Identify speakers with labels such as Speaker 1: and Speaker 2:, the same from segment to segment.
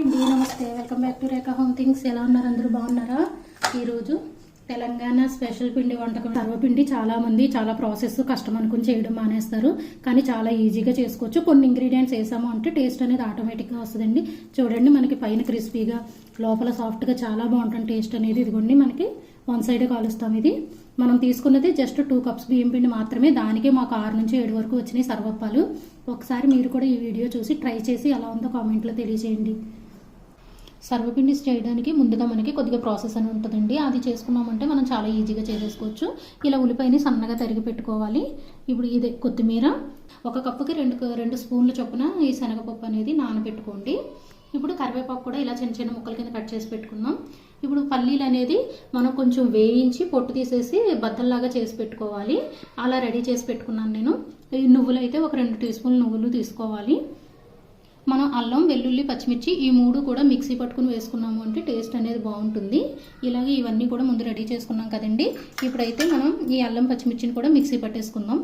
Speaker 1: అండి నమస్తే. Welcome back to Rekha home things. ఎలా ఉన్నారు? అందరూ బాగున్నారా? ఈరోజు తెలంగాణ స్పెషల్ పిండి వంటకం సర్వపిండి చాలామంది చాలా ప్రాసెస్ కష్టం అనుకుని చేయడం మానేస్తారు. కానీ చాలా ఈజీగా చేసుకోవచ్చు. కొన్ని ఇంగ్రీడియంట్స్ వేసాము అంటే టేస్ట్ అనేది ఆటోమేటిక్గా వస్తుందండి. చూడండి మనకి పైన క్రిస్పీగా లోపల సాఫ్ట్గా చాలా బాగుంటుంది టేస్ట్ అనేది. ఇదిగోండి మనకి వన్ సైడ్ కాలుస్తాం ఇది. మనం తీసుకున్నది జస్ట్ టూ కప్స్ బియ్యం పిండి మాత్రమే. దానికే మాకు ఆరు నుంచి ఏడు వరకు వచ్చినాయి సర్వప్పాలు. ఒకసారి మీరు కూడా ఈ వీడియో చూసి ట్రై చేసి ఎలా ఉందో కామెంట్లో తెలియజేయండి. సర్వపిండి చేయడానికి ముందుగా మనకి కొద్దిగా ప్రాసెస్ అని ఉంటుందండి. అది చేసుకున్నామంటే మనం చాలా ఈజీగా చేసేసుకోవచ్చు. ఇలా ఉల్లిపాయని సన్నగా తరిగి పెట్టుకోవాలి. ఇప్పుడు ఇదే కొత్తిమీర. ఒక కప్పుకి రెండు రెండు స్పూన్ల చొప్పున ఈ శనగపప్పు అనేది నానబెట్టుకోండి. ఇప్పుడు కరివేపాకు కూడా ఇలా చిన్న చిన్న ముక్కల కింద కట్ చేసి పెట్టుకుందాం. ఇప్పుడు పల్లీలు అనేది మనం కొంచెం వేయించి పొట్టు తీసేసి బద్దల్లాగా చేసి పెట్టుకోవాలి. అలా రెడీ చేసి పెట్టుకున్నాను నేను. ఈ నువ్వులు అయితే ఒక రెండు టీ స్పూన్లు నువ్వులు తీసుకోవాలి. మనం అల్లం వెల్లుల్లి పచ్చిమిర్చి ఈ మూడు కూడా మిక్సీ పట్టుకుని వేసుకున్నాము అంటే టేస్ట్ అనేది బాగుంటుంది. ఇలాగే ఇవన్నీ కూడా ముందు రెడీ చేసుకున్నాం కదండి. ఇప్పుడైతే మనం ఈ అల్లం పచ్చిమిర్చిని కూడా మిక్సీ పట్టేసుకుందాం.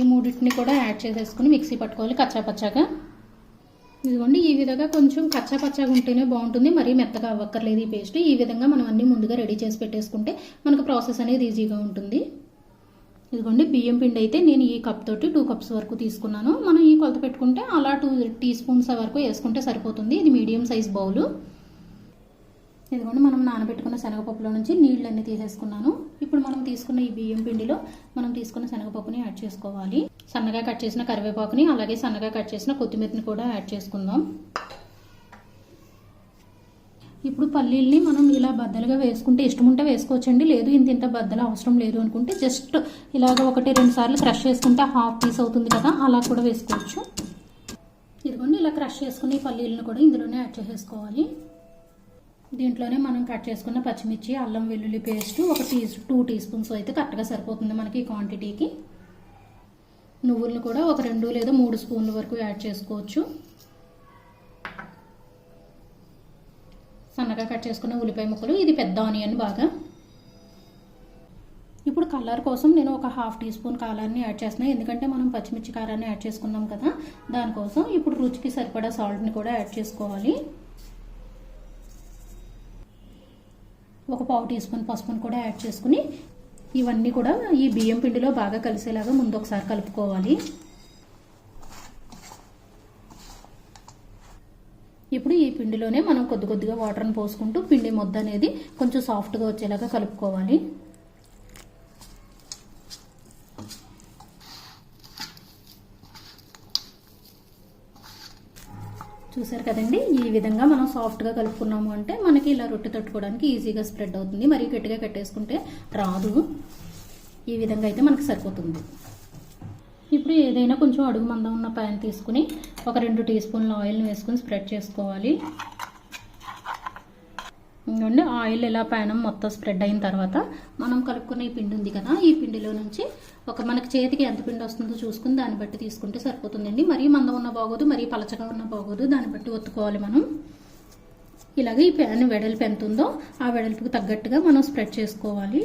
Speaker 1: ఈ మూడింటిని కూడా యాడ్ చేసేసుకుని మిక్సీ పట్టుకోవాలి కచ్చా పచ్చాగా. ఇదిగోండి ఈ విధంగా కొంచెం కచ్చా పచ్చగా ఉంటేనే బాగుంటుంది. మరీ మెత్తగా అవ్వక్కర్లేదు ఈ పేస్ట్. ఈ విధంగా మనం అన్నీ ముందుగా రెడీ చేసి పెట్టేసుకుంటే మనకు ప్రాసెస్ అనేది ఈజీగా ఉంటుంది. ఇదిగోండి బియ్యం పిండి అయితే నేను ఈ కప్ తోటి టూ కప్స్ వరకు తీసుకున్నాను. మనం ఈ కొలత పెట్టుకుంటే అలా టూ టీ స్పూన్స్ వరకు వేసుకుంటే సరిపోతుంది. ఇది మీడియం సైజ్ బౌలు ఇదిగోండి మనం నానబెట్టుకున్న శనగపప్పులో నుంచి నీళ్ళన్నీ తీసేసుకున్నాను. ఇప్పుడు మనం తీసుకున్న ఈ బియ్యం పిండిలో మనం తీసుకున్న శనగపప్పుని యాడ్ చేసుకోవాలి. సన్నగా కట్ చేసిన కరివేపాకుని అలాగే సన్నగా కట్ చేసిన కొత్తిమీరని కూడా యాడ్ చేసుకుందాం. ఇప్పుడు పల్లీల్ని మనం ఇలా బద్దలుగా వేసుకుంటే ఇష్టం ఉంటే వేసుకోవచ్చండి లేదు ఇంత ఇంత బద్దలు అవసరం లేదు అనుకుంటే జస్ట్ ఇలాగ ఒకటి రెండు సార్లు క్రష్ చేసుకుంటే హాఫ్ పీస్ అవుతుంది కదా అలా కూడా వేసుకోవచ్చు. ఇదిగోండి ఇలా క్రష్ చేసుకుని పల్లీలను కూడా ఇందులోనే యాడ్ చేసేసుకోవాలి. దీంట్లోనే మనం కట్ చేసుకున్న పచ్చిమిర్చి అల్లం వెల్లుల్లి పేస్ట్ ఒక టీ టూ టీ స్పూన్స్ అయితే కరెక్ట్గా సరిపోతుంది మనకి ఈ క్వాంటిటీకి నువ్వులను కూడా ఒక రెండు లేదా మూడు స్పూన్ల వరకు యాడ్ చేసుకోవచ్చు. సన్నగా కట్ చేసుకున్న ఉల్లిపాయ ముక్కలు ఇది పెద్ద ఆనియన్ బాగా. ఇప్పుడు కలర్ కోసం నేను ఒక హాఫ్ టీ స్పూన్ కారాన్ని యాడ్ చేస్తున్నాను ఎందుకంటే మనం పచ్చిమిర్చి కారాన్ని యాడ్ చేసుకున్నాం కదా దానికోసం ఇప్పుడు రుచికి సరిపడా సాల్ట్ని కూడా యాడ్ చేసుకోవాలి. ఒక పావు టీ స్పూన్ పసుపుని కూడా యాడ్ చేసుకుని ఇవన్నీ కూడా ఈ బియ్యం పిండిలో బాగా కలిసేలాగా ముందు ఒకసారి కలుపుకోవాలి. ఇప్పుడు ఈ పిండిలోనే మనం కొద్ది కొద్దిగా వాటర్ని పోసుకుంటూ పిండి ముద్ద అనేది కొంచెం సాఫ్ట్గా వచ్చేలాగా కలుపుకోవాలి. చూసారు కదండి? ఈ విధంగా మనం సాఫ్ట్గా కలుపుకున్నాము అంటే మనకి ఇలా రొట్టె తట్టుకోవడానికి ఈజీగా స్ప్రెడ్ అవుతుంది. మరీ గట్టిగా కట్టేసుకుంటే రాదు. ఈ విధంగా అయితే మనకి సరిపోతుంది. ఇప్పుడు ఏదైనా కొంచెం అడుగు మందం ఉన్న ప్యాన్ తీసుకుని ఒక రెండు టీ స్పూన్ల ఆయిల్ని వేసుకుని స్ప్రెడ్ చేసుకోవాలి. ఇంకోండి ఆయిల్ ఇలా ప్యానం మొత్తం స్ప్రెడ్ అయిన తర్వాత మనం కలుపుకునే పిండి ఉంది కదా ఈ పిండిలో నుంచి ఒక మనకి చేతికి ఎంత పిండి వస్తుందో చూసుకుని దాన్ని బట్టి తీసుకుంటే సరిపోతుందండి. మరీ మందం ఉన్న బాగోదు మరీ పలచగా ఉన్న బాగోదు దాన్ని బట్టి ఒత్తుకోవాలి మనం. ఇలాగే ఈ ప్యాన్ వెడల్పు ఎంత ఉందో ఆ వెడల్పుకి తగ్గట్టుగా మనం స్ప్రెడ్ చేసుకోవాలి.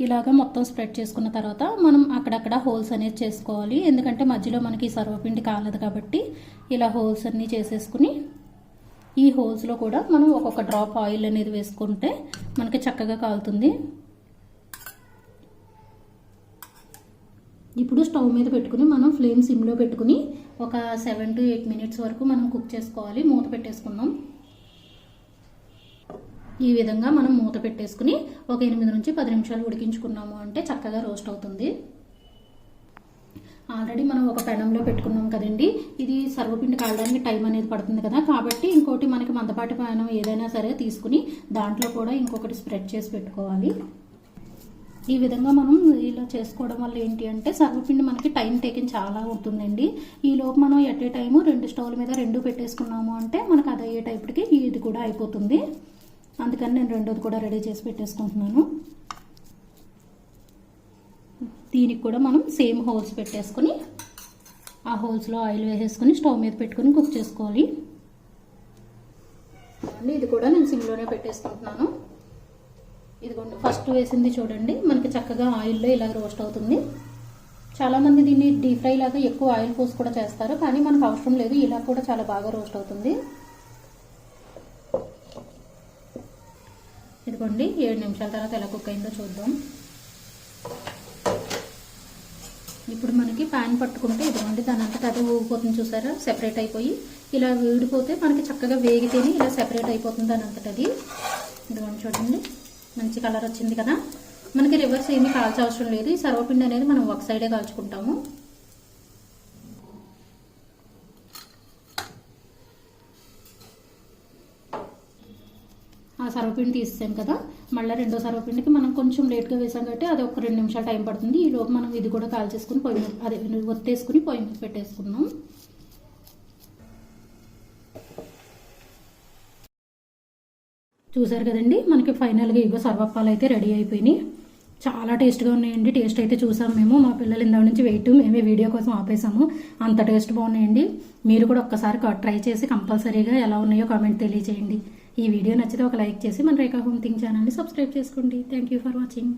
Speaker 1: ఇలాగ మొత్తం స్ప్రెడ్ చేసుకున్న తర్వాత మనం అక్కడక్కడ హోల్స్ అనేది చేసుకోవాలి. ఎందుకంటే మధ్యలో మనకి సర్వపిండి కాలదు కాబట్టి ఇలా హోల్స్ అన్నీ చేసేసుకుని ఈ హోల్స్లో కూడా మనం ఒక్కొక్క డ్రాప్ ఆయిల్ అనేది వేసుకుంటే మనకి చక్కగా కాలుతుంది. ఇప్పుడు స్టవ్ మీద పెట్టుకుని మనం ఫ్లేమ్ సిమ్లో పెట్టుకుని ఒక సెవెన్ టు ఎయిట్ మినిట్స్ వరకు మనం కుక్ చేసుకోవాలి. మూత పెట్టేసుకుందాం. ఈ విధంగా మనం మూత పెట్టేసుకుని ఒక ఎనిమిది నుంచి పది నిమిషాలు ఉడికించుకున్నాము అంటే చక్కగా రోస్ట్ అవుతుంది. ఆల్రెడీ మనం ఒక పెనంలో పెట్టుకున్నాం కదండి. ఇది సర్వపిండి కాలడానికి టైం అనేది పడుతుంది కదా. కాబట్టి ఇంకోటి మనకి మందపాటి పెనం ఏదైనా సరే తీసుకుని దాంట్లో కూడా ఇంకొకటి స్ప్రెడ్ చేసి పెట్టుకోవాలి. ఈ విధంగా మనం ఇలా చేసుకోవడం వల్ల ఏంటి అంటే సర్వపిండి మనకి టైం టేకింగ్ చాలా అవుతుందండి ఈలోపు మనం ఎట్ ఏ టైము రెండు స్టవ్ల మీద రెండు పెట్టేసుకున్నాము అంటే మనకు అది అయ్యే టైప్కి ఇది కూడా అయిపోతుంది. అందుకని నేను రెండోది కూడా రెడీ చేసి పెట్టేసుకుంటున్నాను. దీనికి కూడా మనం సేమ్ హోల్స్ పెట్టేసుకొని ఆ హోల్స్లో ఆయిల్ వేసేసుకొని స్టవ్ మీద పెట్టుకొని కుక్ చేసుకోవాలి. ఇది కూడా నేను సిమ్లోనే పెట్టేసుకుంటున్నాను. ఇదిగోండి ఫస్ట్ వేసింది చూడండి. మనకి చక్కగా ఆయిల్లో ఇలా రోస్ట్ అవుతుంది. చాలామంది దీన్ని డీప్ ఫ్రై లాగా ఎక్కువ ఆయిల్ పోసి కూడా చేస్తారు కానీ మనకు అవసరం లేదు. ఇలా కూడా చాలా బాగా రోస్ట్ అవుతుంది. పెట్టుకోండి ఏడు నిమిషాల తర్వాత ఎలా కుక్ అయిందో చూద్దాం. ఇప్పుడు మనకి ప్యాన్ పట్టుకుంటే ఇదిగోండి దాని అంతటా అదే ఊగిపోతుంది చూసారా? సెపరేట్ అయిపోయి. ఇలా వీడిపోతే మనకి చక్కగా వేగితేనే ఇలా సెపరేట్ అయిపోతుంది దాని అంతటది అది. ఇదిగోండి చూడండి మంచి కలర్ వచ్చింది కదా. మనకి రివర్స్ ఏమీ కాల్చవసరం లేదు. ఈ సర్వపిండి అనేది మనం ఒక సైడే కాల్చుకుంటాము. ఆ సర్వపిండి తీసాం కదా. మళ్ళీ రెండో సర్వపిండికి మనం కొంచెం లేట్గా వేసాం కాబట్టి అది ఒక రెండు నిమిషాలు టైం పడుతుంది. ఈ లోపు మనం ఇది కూడా కాల్చేసుకుని పొయ్యి అదే ఒత్తేసుకుని పొయ్యి మీద పెట్టేసుకున్నాం. చూసారు కదండి మనకి ఫైనల్గా ఇగో సర్వప్పాలు అయితే రెడీ అయిపోయినాయి. చాలా టేస్ట్గా ఉన్నాయండి. టేస్ట్ అయితే చూసాం మేము. మా పిల్లలు ఇందా నుంచి వెయిట్ మేమే వీడియో కోసం ఆపేసాము. అంత టేస్ట్ బాగున్నాయండి. మీరు కూడా ఒక్కసారి ట్రై చేసి కంపల్సరీగా ఎలా ఉన్నాయో కామెంట్ తెలియజేయండి ఈ వీడియో నచ్చితే ఒక లైక్ చేసి మన రేఖా హోమ్ థింగ్ ఛానల్ని సబ్స్క్రైబ్ చేసుకోండి. Thank you for watching